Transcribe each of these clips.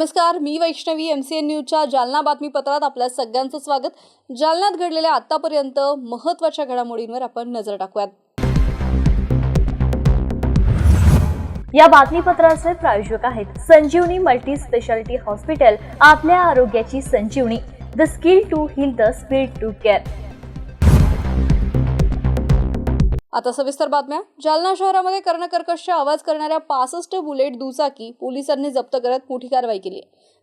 नमस्कार मी Vaishnavi M C N न्यूजच्या जालना बातमीपत्रात आपल्या सगळ्यांचं स्वागत. जालन्यात घडलेल्या आतापर्यंत महत्त्वाच्या घडामोडींवर आपण नजर टाकूयात. या बातमीपत्राचे प्रायोजक आहेत संजीवनी मल्टी स्पेशालिटी हॉस्पिटल आपल्या आरोग्याची Sanjivani. The skill to heal the speed to care. आता सविस्तर बातम्या. जालना शहरामध्ये कर्णकर्कशचे आवाज करणाऱ्या पासष्ट बुलेट दुचाकी पोलिसांनी जप्त करत मोठी कारवाई केली.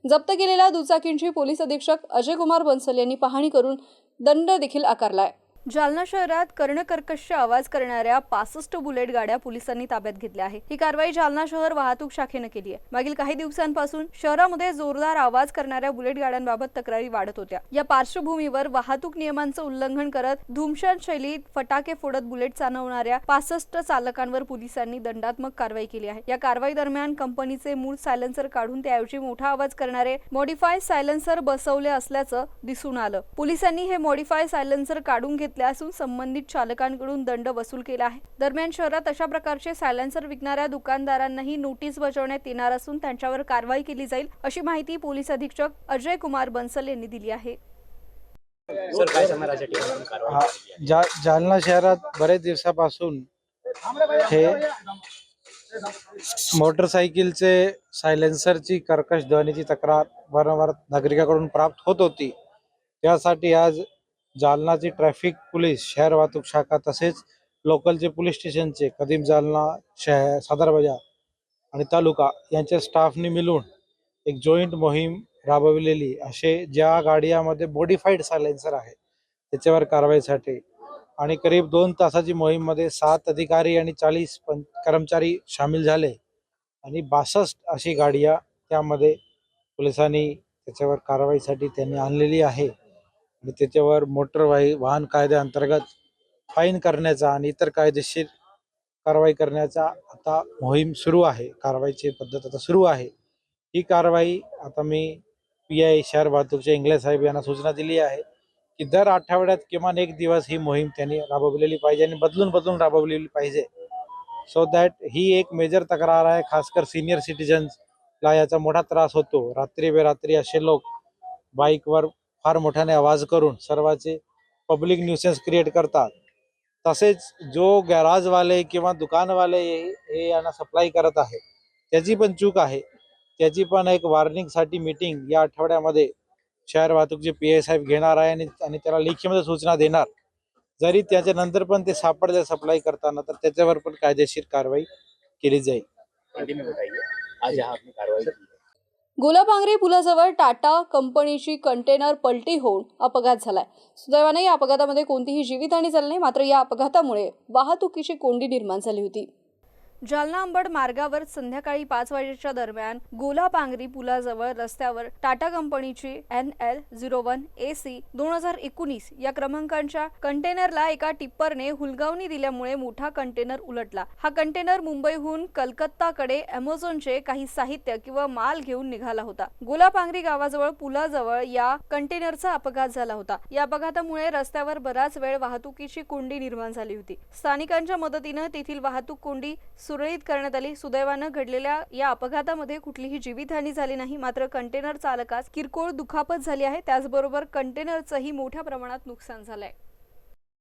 जप्त केलेल्या दुचाकींची पोलीस अधीक्षक अजय कुमार बन्सल यांनी पाहणी करून दंड देखील आकारला आहे. जालना शहरात कर्णकर्कश आवाज करणाऱ्या पासष्ट बुलेट गाड्या पोलिसांनी ताब्यात घेतल्या आहे ही कारवाई जालना शहर वाहतूक शाखेनं केली आहे. मागील काही दिवसांपासून शहरामध्ये जोरदार आवाज करणाऱ्या बुलेट गाड्यांबाबत तक्रारी वाढत होत्या. या पार्श्वभूमीवर वाहतूक नियमांचं उल्लंघन करत धुमशान शैलीत फटाके फोडत बुलेट चालवणाऱ्या पासष्ट चालकांवर पोलिसांनी दंडात्मक कारवाई केली आहे. या कारवाई दरम्यान कंपनीचे मूळ सायलेन्सर काढून त्याऐवजी मोठा आवाज करणारे मॉडिफाय सायलेन्सर बसवले असल्याचं दिसून आलं. पोलिसांनी हे मॉडिफाय सायलेन्सर काढून घेतले असून संबंधित चालकांकडून दंड वसूल केला आहे. दरम्यान शहरात अशा प्रकारचे सायलेन्सर विकणाऱ्या दुकानदारांनाही नोटीस बजावण्यात येणार असून त्यांच्यावर कारवाई केली जाईल अशी माहिती पोलीस अधीक्षक अजय कुमार बन्सल यांनी दिली आहे? जा जालना शहरात बरेच दिवसापासून हे मोटरसायकलचे सायलेन्सरची कर्कश ध्वनीची तक्रार वारंवार नागरिकाकडून प्राप्त होत होती. त्यासाठी आज जालनाची ट्रॅफिक पोलीस शहर वाहतूक शाखा तसेच लोकलचे पोलीस स्टेशनचे कदीम जालना शहर सादर बाजार आणि तालुका यांच्या स्टाफनी मिळून एक जॉईंट मोहीम राबविलेली. असे ज्या गाड्यामध्ये मॉडिफाईड सायलेन्सर आहे त्याच्यावर कारवाईसाठी आणि करीब दोन तासाची मोहीममध्ये सात अधिकारी आणि चाळीस पं कर्मचारी सामील झाले आणि बासष्ट अशी गाड्या त्यामध्ये पोलिसांनी त्याच्यावर कारवाईसाठी त्यांनी आणलेली आहे. आणि त्याच्यावर मोटर वाही वाहन कायद्याअंतर्गत फाईन करण्याचा आणि इतर कायदेशीर कारवाई करण्याचा आता मोहीम सुरू आहे. कारवाईची पद्धत आता सुरू आहे. ही कारवाई आता मी पी आय शहर वाहतूकचे इंगले साहेब यांना सूचना दिली आहे की दर आठवड्यात किमान एक दिवस ही मोहीम त्यांनी राबवलेली पाहिजे आणि बदलून बदलून राबवलेली पाहिजे. सो दॅट ही एक मेजर तक्रार आहे. खासकर सिनियर सिटीजन्सला याचा मोठा त्रास होतो. रात्री बेरात्री असे लोक बाईकवर फार मोठ्याने आवाज करून सर्वांचे पब्लिक न्यूसेन्स क्रिएट करतात. तसेच जो गॅराजवाले किंवा दुकानवाले हे हे यांना सप्लाय करत आहे त्याची पण चूक आहे. त्याची पण एक वॉर्निंगसाठी मीटिंग या आठवड्यामध्ये शहर वाहतूकचे पी एस साहेब घेणार आहे आणि आणि त्याला लेखीमध्ये सूचना देणार. जरी त्याच्यानंतर पण ते सापडले सप्लाय करताना तर त्याच्यावर पण कायदेशीर कारवाई केली जाईल. आज गोलापांगरी पुलाजवळ टाटा कंपनीची कंटेनर पलटी होऊन अपघात झालाय. सुदैवाने या अपघातामध्ये कोणतीही जीवितहानी झाली नाही मात्र या अपघातामुळे वाहतुकीची कोंडी निर्माण झाली होती. जालना अंबड मार्गावर संध्याकाळी पाच वाजेच्या दरम्यान गोलापांगरी पुलाजवळ रस्त्यावर टाटा कंपनीची N L zero one A C दोन हजार एकोणीस या क्रमांकांच्या कंटेनरला एका टिप्परने हुलगावणी दिल्यामुळे मोठा कंटेनर उलटला. हा कंटेनर मुंबईहून कलकत्ताकडे अमेझॉनचे काही साहित्य किंवा माल घेऊन निघाला होता. गोलापांगरी गावाजवळ पुलाजवळ या कंटेनरचा अपघात झाला होता. या अपघातामुळे रस्त्यावर बराच वेळ वाहतुकीची कोंडी निर्माण झाली होती. स्थानिकांच्या मदतीनं तेथील वाहतूक कोंडी सुरळीत करण्यात आली. सुदैवानं घडलेल्या या अपघातामध्ये कुठलीही जीवितहानी झाली नाही. मात्र कंटेनर चालकास किरकोळ दुखापत झाली आहे. त्याचबरोबर कंटेनरचंही मोठ्या प्रमाणात नुकसान झालंय.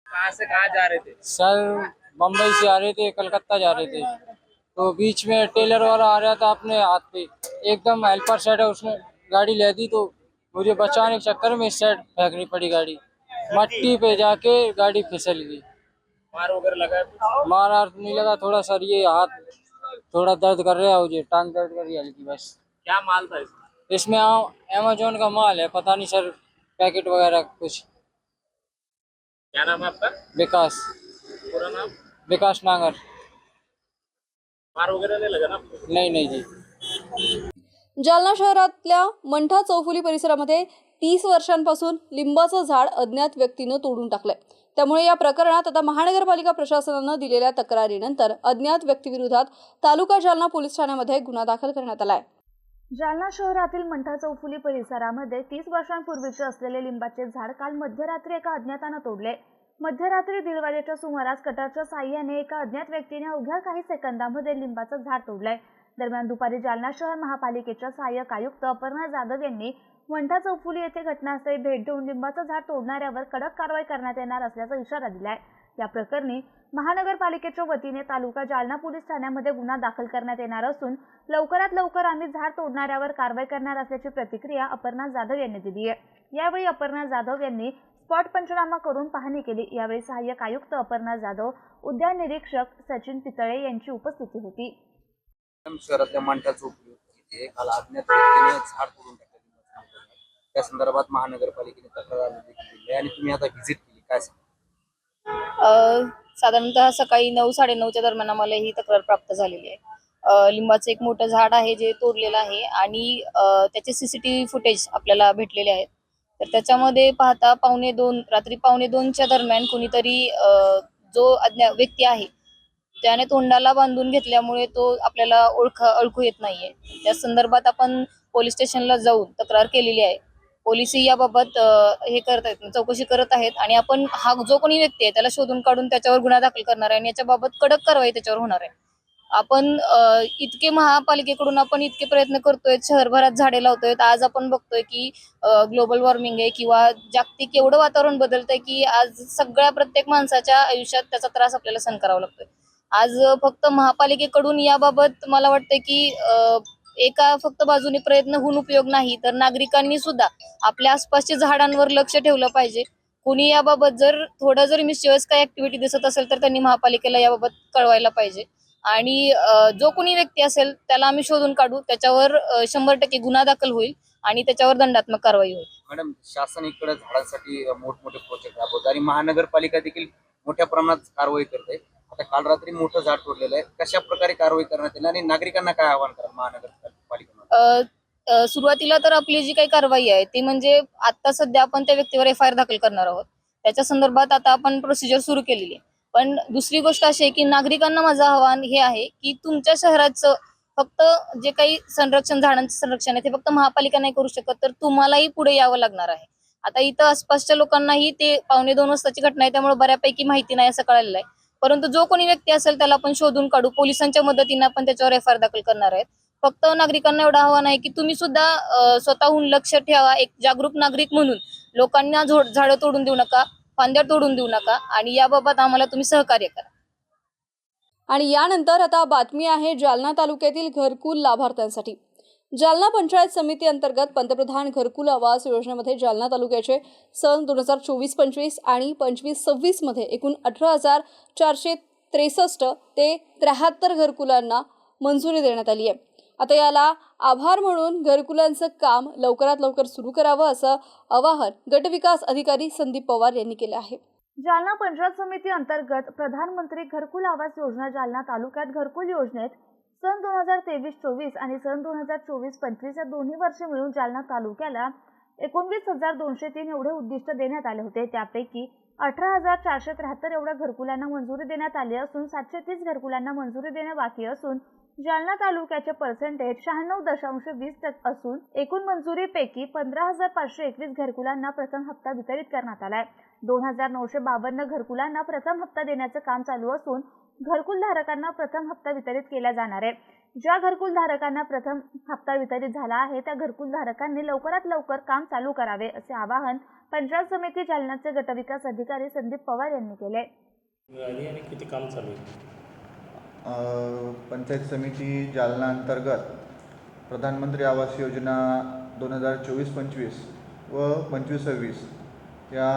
कहाँ से कहाँ जा रहे थे? सर बम्बई से आ रहे थे कलकत्ता जा रहे थे। तो बीच में टेलर वाला आ रहा था अपने हाथ पे। एकदम हेल्पर साइड है उसने गाड़ी ले दी तो मुझे बचाने के चक्कर में इस साइड फेंकनी पड़ी गाड़ी। मट्टी पे जाके गाड़ी फिसल गई। मार वगैरह लगा है? मारा नहीं लगा थोड़ा सर ये हाथ थोड़ा दर्द कर रहा है मुझे टांग दर्द कर रही है हल्की बस। क्या माल था इसमें? इसमें अमेजोन का माल है पता नहीं सर पैकेट वगैरह कुछ। क्या नाम है आपका? विकास। पूरा नाम? विकास नागर। मार वगैरह नहीं लगा ना आपको? नहीं नहीं जी। जालना शहरातल्या मंठा चौफुली परिसरामध्ये तीस वर्षांपासून लिंबाचं झाड अज्ञात व्यक्तीनं तोडून टाकलंय. त्यामुळे या प्रकरणात आता महानगरपालिका प्रशासनानं दिलेल्या तक्रारीनंतर अज्ञात व्यक्तीविरोधात तालुका जालना पोलीस ठाण्यामध्ये गुन्हा दाखल करण्यात आलाय. जालना शहरातील मंठा चौफुली परिसरामध्ये तीस वर्षांपूर्वीचे असलेले लिंबाचे झाड काल मध्यरात्री एका अज्ञातानं तोडले. मध्यरात्री दीड वाजेच्या सुमारास कटरच्या साह्याने एका अज्ञात व्यक्तीने अवघ्या काही सेकंदामध्ये लिंबाचं झाड तोडलंय. दरम्यान दुपारी जालना शहर महापालिकेच्या सहाय्यक आयुक्त अपर्णा जाधव यांनी मंठा चौफुली येथे घटनास्थळी भेट देऊन लिंबाचं झाड तोडणाऱ्यावर कडक कारवाई करण्यात येणार असल्याचा इशारा दिलाय. या प्रकरणी महानगरपालिकेच्या वतीने तालुका जालना पोलीस ठाण्यामध्ये गुन्हा दाखल करण्यात येणार असून लवकरात लवकर आम्ही झाड तोडणाऱ्यावर कारवाई करणार असल्याची प्रतिक्रिया अपर्णा जाधव यांनी दिली आहे. यावेळी अपर्णा जाधव यांनी स्पॉट पंचनामा करून पाहणी केली. यावेळी सहाय्यक आयुक्त अपर्णा जाधव उद्यान निरीक्षक सचिन पितळे यांची उपस्थिती होती. शहरातल्या मांडा उपयोग तिथे काल अज्ञात व्यक्तीने झाड तोडून टाकलं त्या संदर्भात महानगरपालिकेने तक्रार देखील दिली आहे. आणि तुम्ही आता व्हिजिट केली काय सांगा साधारणतः सकाळी नऊ साडेनऊच्या दरम्यान आम्हाला ही तक्रार प्राप्त झालेली आहे. अ, लिंबाचं एक मोठं झाड आहे जे तोडलेलं आहे आणि अ, त्याचे सीसीटीव्ही फुटेज आपल्याला भेटलेले आहेत. तर त्याच्यामध्ये पाहता पावणे दोन रात्री पावणे दोनच्या दरम्यान कुणीतरी अ, जो अज्ञा व्यक्ती आहे त्याने तोंडाला बांधून घेतल्यामुळे तो आपल्याला ओळख ओळखू येत नाहीये. त्या संदर्भात आपण पोलीस स्टेशनला जाऊन तक्रार केलेली आहे. पोलीसही याबाबत हे करत आहेत चौकशी करत आहेत आणि आपण हा जो कोणी व्यक्ती आहे त्याला शोधून काढून त्याच्यावर गुन्हा दाखल करणार आहे आणि याच्याबाबत कडक कारवाई त्याच्यावर होणार आहे. आपण इतके महापालिकेकडून आपण इतके प्रयत्न करतोय शहरभरात झाडे लावतोय आज आपण बघतोय की ग्लोबल वॉर्मिंग आहे किंवा जागतिक एवढं वातावरण बदलतंय की आज सगळ्या प्रत्येक माणसाच्या आयुष्यात त्याचा त्रास आपल्याला सहन करावा लागतोय. आज फक्त महापालिकेकडून याबाबत मला वाटतं की एका फक्त बाजूने प्रयत्न होऊन उपयोग नाही तर नागरिकांनी सुद्धा आपल्या आसपासच्या झाडांवर लक्ष ठेवलं पाहिजे. कुणी याबाबत जर थोडं जर मिसचिवस काय ऍक्टिव्हिटी दिसत असेल तर त्यांनी महापालिकेला याबाबत कळवायला पाहिजे. आणि जो कोणी व्यक्ती असेल त्याला आम्ही शोधून काढू त्याच्यावर शंभर टक्के गुन्हा दाखल होईल आणि त्याच्यावर दंडात्मक कारवाई होईल. मॅडम शासन इकडे झाडांसाठी मोठमोठे प्रोजेक्ट राबवतो आणि महानगरपालिका देखील मोठ्या प्रमाणात कारवाई करते. आता काल रात्री मोठं झाड तोडलेलं आहे. कशा प्रकारे कारवाई करण्यात येईल आणि नागरिकांना काय आवाहन करा महानगरपालिकेनं अ, अ, सुरुवातीला तर आपली जी काही कारवाई आहे ती म्हणजे आता सध्या आपण त्या व्यक्तीवर एफ आय आर दाखल करणार आहोत. त्याच्या संदर्भात आता आपण प्रोसिजर सुरू केलेली आहे. पण दुसरी गोष्ट अशी आहे की नागरिकांना माझं आव्हान हे आहे की तुमच्या शहराचं फक्त जे काही संरक्षण झाडांचं संरक्षण आहे ते फक्त महापालिका नाही करू शकत तर तुम्हालाही पुढे यावं लागणार आहे. आता इथं आसपासच्या लोकांनाही ते पावणे दोन वाजताची घटना आहे त्यामुळे बऱ्यापैकी माहिती नाही असं कळलेलं आहे. परंतु जो कोणी व्यक्ती असेल त्याला आपण शोधून काढू. पोलिसांच्या मदतीने आपण त्याच्यावर एफ आय आर दाखल करणार आहेत. फक्त नागरिकांना एवढं आव्हान आहे की तुम्ही सुद्धा स्वतःहून लक्ष ठेवा. एक जागरूक नागरिक म्हणून. लोकांना झोड झाडं तोडून देऊ नका फांद्या तोडून देऊ नका आणि याबाबत आम्हाला तुम्ही सहकार्य करा. आणि यानंतर आता बातमी आहे जालना तालुक्यातील घरकुल लाभार्थ्यांसाठी. जालना पंचायत समिती अंतर्गत पंतप्रधान घरकुल आवास योजनेमध्ये जालना तालुक्याचे सन दोन हजार चोवीस पंचवीस आणि पंचवीस सव्वीसमध्ये एकूण अठरा हजार चारशे त्रेसष्ट ते त्र्याहत्तर घरकुलांना मंजुरी देण्यात आली आहे. आता याला आभार म्हणून घरकुलांचं काम लवकरात लवकर सुरू करावं असं आवाहन गटविकास अधिकारी संदीप पवार यांनी केलं आहे. जालना पंचायत समिती अंतर्गत प्रधानमंत्री घरकुल आवास योजना जालना तालुक्यात घरकुल योजनेत सन दोन हजार तेवीस चोवीस आणि सन दोन हजार चोवीस पंचवीस या दोन्ही वर्ष मिळून जालना तालुक्याला एकोणवीस हजार दोनशे तीन एवढे उद्दिष्ट देण्यात आले होते. त्यापैकी अठरा हजार चारशे त्र्याहत्तर एवढ्या घरकुलांना मंजुरी देण्यात आली असून सातशे तीस घरकुलांना मंजुरी देणे बाकी असून जालना तालुक्याचे पर्सेंटेज शहाण्णव दशांश वीस टक्के असून एकूण मंजुरीपैकी पंधरा हजार पाचशे एकवीस घरकुलांना प्रथम हप्ता वितरित करण्यात आलाय. दोन हजार नऊशे बावन्न घरकुलांना प्रथम हप्ता देण्याचं काम चालू असून घरकुल धारकांना प्रथम हप्ता वितरित केला जाणार आहे. ज्या घरकुल धारकांना प्रथम हप्ता वितरित झाला आहे त्या घरकुल धारकांनी लवकरात लवकर काम चालू करावे असे आवाहन पंचायत समिती जालन्याचे गटविकास अधिकारी संदीप पवार यांनी केले. आणि किती काम चालू आहे? पंचायत समिती जालना अंतर्गत प्रधानमंत्री आवास योजना दोन हजार चोवीस पंचवीस व पंचवीस सव्वीस या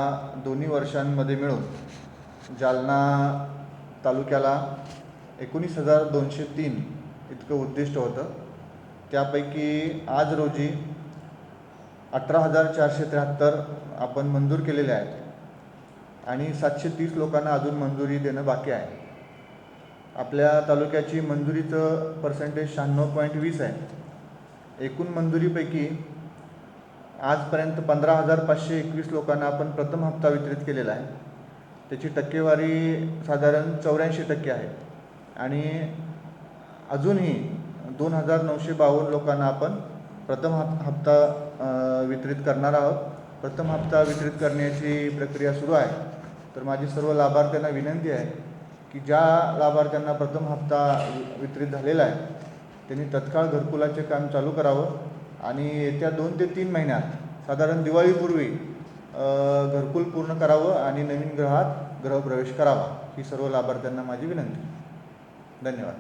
दोन्ही वर्षांमध्ये मिळून जालना तालुक्याला एकोणीस हजार दोनशे तीन इतकं उद्दिष्ट होतं. त्यापैकी आज रोजी अठरा हजार चारशे त्र्याहत्तर आपण मंजूर केलेले आहेत आणि सातशे तीस लोकांना अजून मंजुरी देणं बाकी आहे. आपल्या तालुक्याची मंजुरीचं पर्सेंटेज शहाण्णव पॉईंट वीस आहे. एकूण मंजुरीपैकी आजपर्यंत पंधरा हजार पाचशे एकवीस लोकांना आपण प्रथम हप्ता वितरित केलेला आहे. त्याची टक्केवारी साधारण चौऱ्याऐंशी टक्के आहे. आणि अजूनही दोन हजार नऊशे बावन्न लोकांना आपण प्रथम हप हप्ता वितरित करणार आहोत. प्रथम हप्ता वितरित करण्याची प्रक्रिया सुरू आहे. तर माझी सर्व लाभार्थ्यांना विनंती आहे की ज्या लाभार्थ्यांना प्रथम हप्ता वि- वितरित झालेला आहे त्यांनी तत्काळ घरकुलाचे काम चालू करावं. आणि येत्या दोन ते तीन महिन्यात साधारण दिवाळीपूर्वी घरकुल पूर्ण करावं आणि नवीन ग्रहात गृहप्रवेश करावा ही सर्व लाभार्थ्यांना माझी विनंती. धन्यवाद.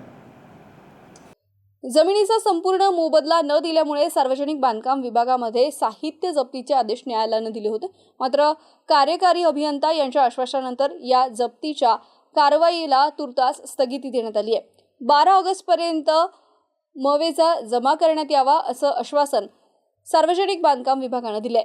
जमिनीचा संपूर्ण मोबदला न दिल्यामुळे सार्वजनिक बांधकाम विभागामध्ये साहित्य जप्तीचे आदेश न्यायालयानं दिले होते. मात्र कार्यकारी अभियंता यांच्या आश्वासनानंतर या जप्तीच्या कारवाईला तुर्तास स्थगिती देण्यात आली आहे. बारा ऑगस्टपर्यंत मवेजा जमा करण्यात यावा असं आश्वासन सार्वजनिक बांधकाम विभागानं दिलंय.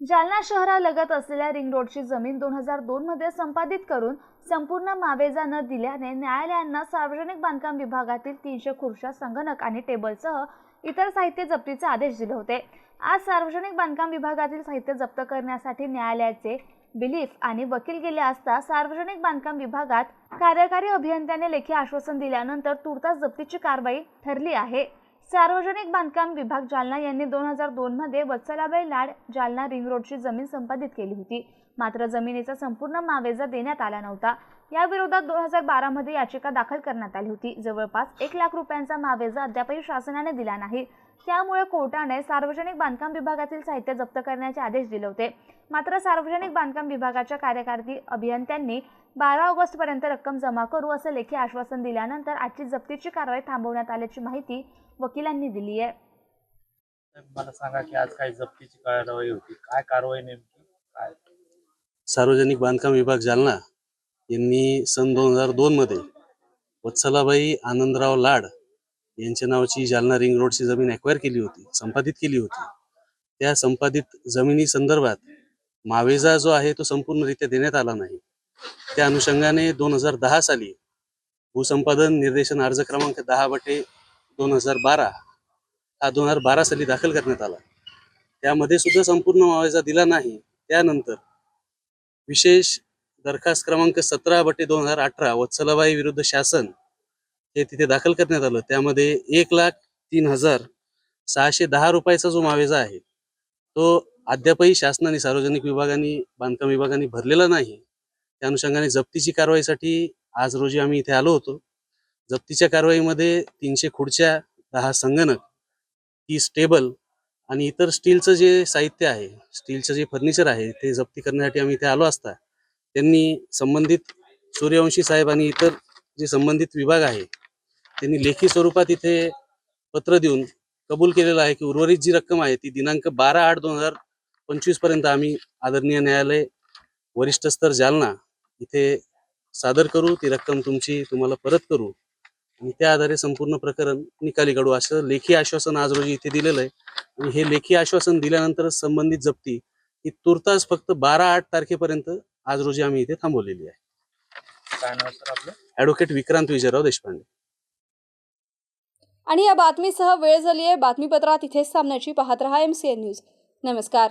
जालना शहरालगत असलेल्या रिंग रोडची जमीन दोन हजार दोन मध्ये संपादित करून संपूर्ण मावेजा न दिल्याने न्यायालयांना सार्वजनिक बांधकाम विभागातील तीनशे खुर्च्या संगणक आणि टेबलसह इतर साहित्य जप्तीचे आदेश दिले होते. आज सार्वजनिक बांधकाम विभागातील साहित्य जप्त करण्यासाठी न्यायालयाचे बिलीफ आणि वकील गेले असता सार्वजनिक बांधकाम विभागात कार्यकारी अभियंत्याने लेखी आश्वासन दिल्यानंतर तुर्तास जप्तीची कारवाई ठरली आहे. सार्वजनिक बांधकाम विभाग जालना यांनी दोन हजार दोनमध्ये वत्सलाबाई लाड जालना रिंग रोडची जमीन संपादित केली होती. मात्र जमिनीचा संपूर्ण मावेजा देण्यात आला नव्हता. या विरोधात दोन हजार बारामध्ये याचिका दाखल करण्यात आली होती. जवळपास एक लाख रुपयांचा मावेजा अद्यापही शासनाने दिला नाही. त्यामुळे कोर्टाने सार्वजनिक बांधकाम विभागातील साहित्य जप्त करण्याचे आदेश दिले होते. मात्र सार्वजनिक बांधकाम विभागाच्या कार्यकारी अभियंत्यांनी बारा ऑगस्टपर्यंत रक्कम जमा करू असं लेखी आश्वासन दिल्यानंतर आजची जप्तीची कारवाई थांबवण्यात आल्याची माहिती वकिलांनी दिली आहे. मला सांगा की आज काही जप्तीची कारवाई होती. काय कारवाई नेमकी? काय? सार्वजनिक बांधकाम विभाग जालना यांनी सन दोन हजार दोन मध्ये वत्सलाबाई आनंदराव लाड यांच्या नावाची जालना रिंग रोडची जमीन अक्वायर केली होती संपादित केली होती. त्या संपादित जमिनी संदर्भात मावेजा जो आहे तो संपूर्णरित्या देण्यात आला नाही. त्या अनुषंगाने दोन हजार दहा साली भूसंपादन निर्देशन अर्ज क्रमांक दहा बटे दोन हजार बारा हा दोन हजार बारा साली दाखल करण्यात आला. त्यामध्ये सुद्धा संपूर्ण मुआवजा दिला नाही. त्यानंतर विशेष दरखास्त क्रमांक सतरा बटे दोन हजार अठरा वत्सलाबाई विरुद्ध शासन हे तिथे दाखल करण्यात आलं. त्यामध्ये एक लाख तीन हजार सहाशे दहा रुपयाचा जो मावेजा आहे तो अद्यापही शासनाने सार्वजनिक विभागाने बांधकाम विभागाने भरलेला नाही. त्या अनुषंगाने जप्तीची कारवाईसाठी आज रोजी आम्ही इथे आलो होतो. जप्तीच्या कारवाईमध्ये तीनशे खुर्च्या दहा संगणक तीस टेबल आणि इतर स्टीलचं जे साहित्य आहे स्टीलचं जे फर्निचर आहे ते जप्ती करण्यासाठी आम्ही इथे आलो असता त्यांनी संबंधित सूर्यवंशी साहेब आणि इतर जे संबंधित विभाग आहे त्यांनी लेखी स्वरूपात इथे पत्र देऊन कबूल केलेलं आहे की उर्वरित जी रक्कम आहे ती दिनांक बारा आठ दोन हजार पंचवीसपर्यंत आम्ही आदरणीय न्यायालय वरिष्ठ स्तर जालना इथे सादर करू ती रक्कम तुमची तुम्हाला परत करू. आणि त्या आधारे संपूर्ण प्रकरण निकाली काढू. असं लेखी आश्वासन आज रोजी इथे दिलेलं आहे. आणि हे लेखी आश्वासन दिल्यानंतर संबंधित जप्ती ही तुर्तास फक्त बारा आठ तारखेपर्यंत आज रोजी आम्ही इथे थांबवलेली आहे. काय नाव सर आपलं? ऍडव्होकेट विक्रांत विजयराव देशपांडे. आणि या बातमीसह वेळ झाली आहे बातमीपत्रात इथेच थांबण्याची. पाहत रहा एम सी एन न्यूज नमस्कार.